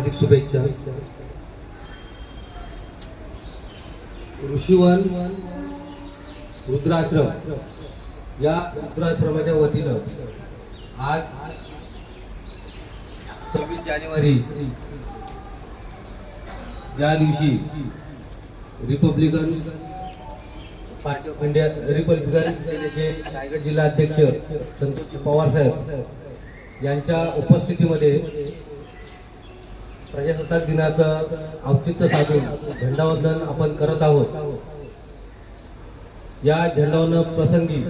हार्दिक शुभेच्छा. ऋषीवन रुद्राश्रम. या रुद्राश्रमाच्या वतीनं आज सव्वीस जानेवारी या दिवशी Republican Party of India Republican सेनेचे रायगड जिल्हा अध्यक्ष संतोष पवार साहेब यांच्या उपस्थितीमध्ये प्रजासत्ताक दिनाचं औचित्य साधून झेंडावंदन आपण करत आहोत. या झेंडावंदन प्रसंगी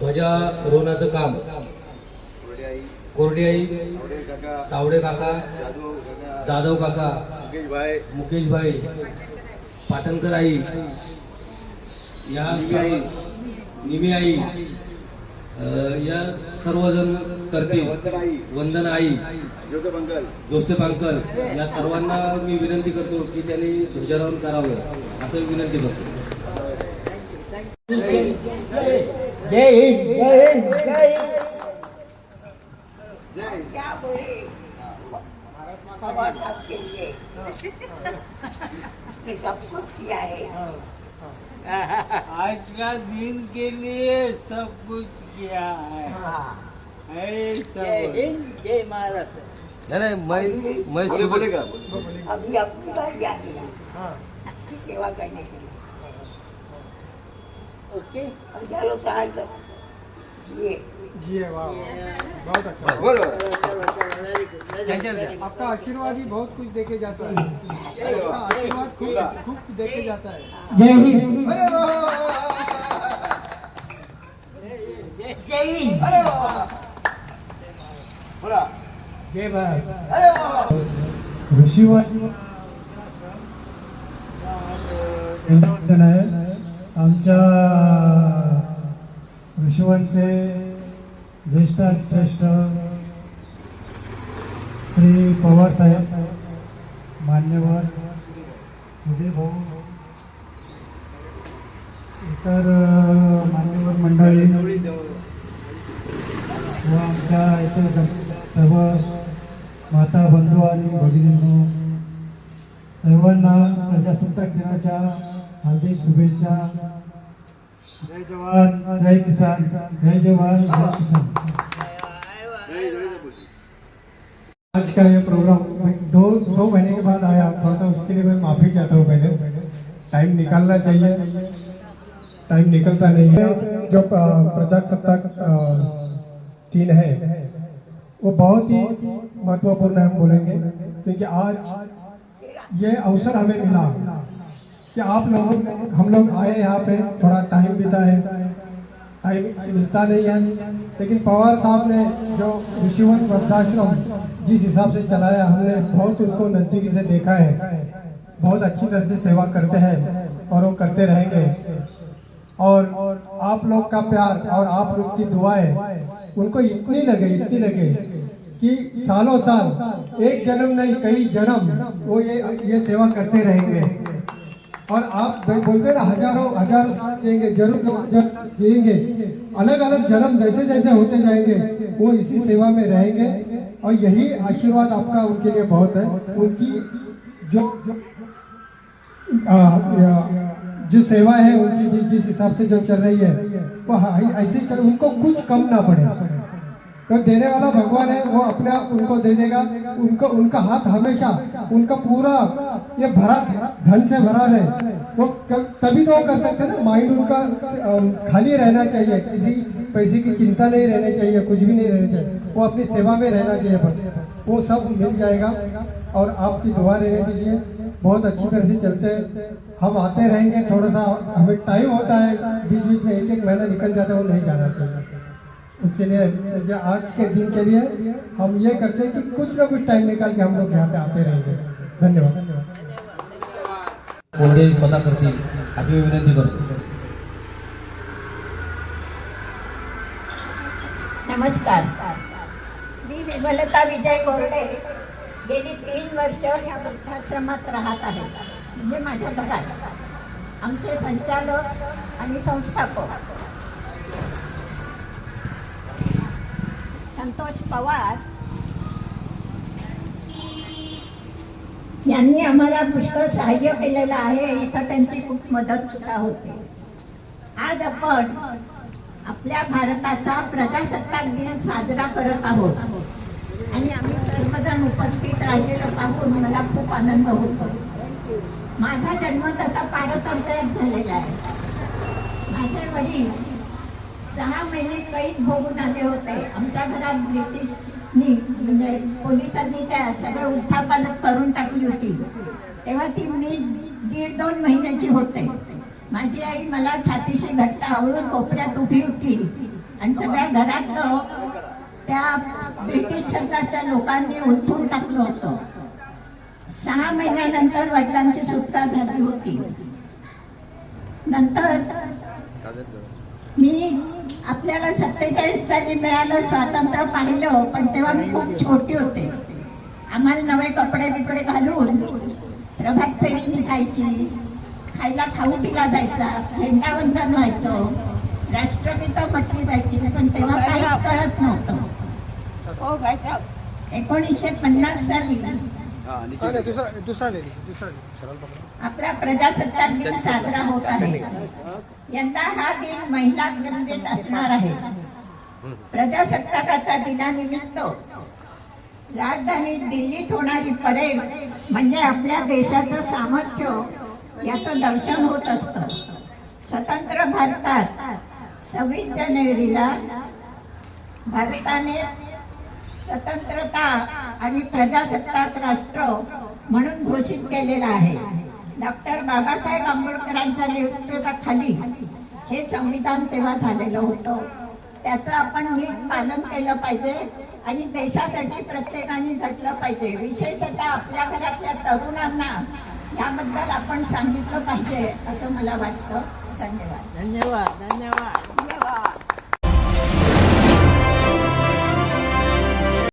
ध्वजारोहणाचं काम कोरडियाई तावडे काका जाधव काका मुकेश भाई पाटणकर आई या निमी आई या सर्वजण करतील वंदन आई जोसेफ अंकल. या सर्वांना मी विनंती करतो की त्यांनी ध्वजारोहण करावं असं विनंती करतो. जय हिंद जय हिंद जय हिंद. क्या बोले? खबर आपके लिए। उसने सब कुछ किया है। आज का दिन के लिए सब कुछ किया है। है। जय सब हिंद जय महाराष्ट्र। नाही नाही मैं मैं सुबह अभी अपनी बारी आ गई है। उसकी सेवा करने के लिए। ओके हजारों साल तक जिए। जी वाह बहुत अच्छा। चलो चलो चलो very good very good very आपका आशीर्वाद ही बहुत कुछ देके जाता है। आशीर्वाद खूब खूब देके जाता है। जय हिंद। जय हिंद। जय भारत ऋषीवन आहे आमच्या ऋषीवनचे ज्येष्ठ श्रेष्ठ श्री पवार साहेब मान्यवर सुधीर भाऊ इतर मान्यवर मंडळी व आमच्या इथे सर्व माता, बंधू आणि सर्वांना प्रजासत्ताक दिनाच्या हार्दिक शुभेच्छा. जय जवान, जय किसान, जय जवान, जय किसान. आज का ये प्रोग्राम दो दो महीने के बाद आया थोड़ा सा उसके लिए मैं माफ़ी चाहता हूँ पहले। टाइम निकालना चाहिए। टाइम निकलता नहीं है। जो प्रजासत्ताक दिन है वो बहुत ही महत्वपूर्ण हम बोलेंगे, क्योंकि आज ये अवसर हमें मिला कि आप लोग, हम लोग आए यहाँ पे, थोड़ा टाइम बिता है टाइम मिलता नहीं है, लेकिन पवार साहब ने जो ऋषिवन वृद्धाश्रम जिस हिसाब से चलाया, हमने बहुत उनको नज़दीकी से देखा है। बहुत अच्छी तरह से सेवा करते हैं और वो करते रहेंगे। और आप लोग का प्यार और आप लोग की दुआएँ उनको इतनी लगे इतनी लगे कि सालों साल, एक जन्म नहीं, कई जन्म वो ये ये सेवा करते रहेंगे और आप बोलते ना, हज़ारों हज़ारों साल जिएँगे, ज़रूर जिएँगे अलग अलग जन्म जैसे जैसे होते जाएँगे, वो इसी सेवा में रहेंगे। और यही आशीर्वाद आपका उनके लिए बहुत है। उनकी जो जो सेवा है, उनकी जिस हिसाब से जो चल रही है वो ऐसे ही चल, उनको कुछ कम ना पड़े। तो देने वाला भगवान है, वो अपने आप उनको दे देगा। उनको, उनका हाथ हमेशा, उनका पूरा ये भरा, धन से भरा रहे। वो तभी तो वो कर सकते ना माइंड उनका खाली रहना चाहिए। किसी पैसे की चिंता नहीं रहनी चाहिए, कुछ भी नहीं रहना चाहिए। वो अपनी सेवा में रहना चाहिए बस। वो सब मिल जाएगा। और आपकी दुआ रहने दीजिए। बहुत अच्छी तरह से चलते। हैं हम आते रहेंगे। थोड़ा सा हमें टाइम होता है। बीच बीच में एक एक महीना निकल जाता है वो नहीं जाना चाहिए। उसके लिए आज के दिन के लिए हम ये करते हैं कि कुछ ना कुछ टाइम निकाल के हम लोग यहाँ पे आते रहेंगे। धन्यवाद। कोरडे स्वतः करतील अशी मी विनंती करतो नमस्कार। मी विजय कोरडे गेली तीन वर्ष ह्या वृद्धाश्रमात राहत आहे. म्हणजे माझ्या घरात. आमचे संचालक आणि संस्थापक. संतोष पवार यांनी आम्हाला पुष्कळ सहाय्य केलेलं आहे. इथं त्यांची खूप मदत सुद्धा होते. आज आपण आपल्या भारताचा प्रजासत्ताक दिन साजरा करत आहोत. आणि आम्ही सर्वजण उपस्थित राहिलेलं पाहून मला खूप आनंद होतो. माझा जन्म तसा पारतंत्र्यात झालेला आहे. माझे वडील सहा महिने कैद भोगून आले होते. आमच्या घरात ब्रिटिशनी म्हणजे पोलिसांनी त्या सगळं उत्थापन करून टाकली होती. तेव्हा ती मी दीड दोन महिन्याची होते. माझी आई मला छातीशी घट्ट आवळून कोपऱ्यात उभी होती. आणि सगळ्या घरातलं त्या ब्रिटिश सरकारच्या लोकांनी उलथून टाकलं होतं. सहा महिन्यानंतर वडिलांची सुटका झाली होती. नंतर मी आपल्याला सत्तेचाळीस साली मिळालं स्वातंत्र्य पाहिलं पण तेव्हा मी खूप छोटी होते. आम्हाला नवे कपडे बिपडे घालून प्रभात फेरी निघायची खायला खाऊ दिला जायचा झेंडावंदन व्हायचं राष्ट्रगीत म्हटली जायची पण तेव्हा काहीच कळत नव्हतं. ओ भाई साहब. एकोणीसशे पन्नास साली आपला प्रजासत्ताक दिन साजरा होत आहे. यंदा हा दिन महिला केंद्रित असणार आहे. प्रजासत्ताकाच्या दिनानिमित्त राजधानी दिल्लीत होणारी परेड म्हणजे आपल्या देशाचं सामर्थ्य याचं दर्शन होत असतं. स्वतंत्र भारतात सव्वीस जानेवारीला भारताने स्वतंत्रता आणि प्रजासत्ताक राष्ट्र म्हणून घोषित केलेला आहे. डॉक्टर बाबासाहेब आंबेडकरांच्या नेतृत्वाखाली हे संविधान तेव्हा झालेलं होतं. त्याचं आपण नीट पालन केलं पाहिजे आणि देशासाठी प्रत्येकाने झटलं पाहिजे. विशेषतः आपल्या घरातल्या तरुणांना याबद्दल आपण सांगितलं पाहिजे असं मला वाटतं. धन्यवाद. धन्यवाद धन्यवाद.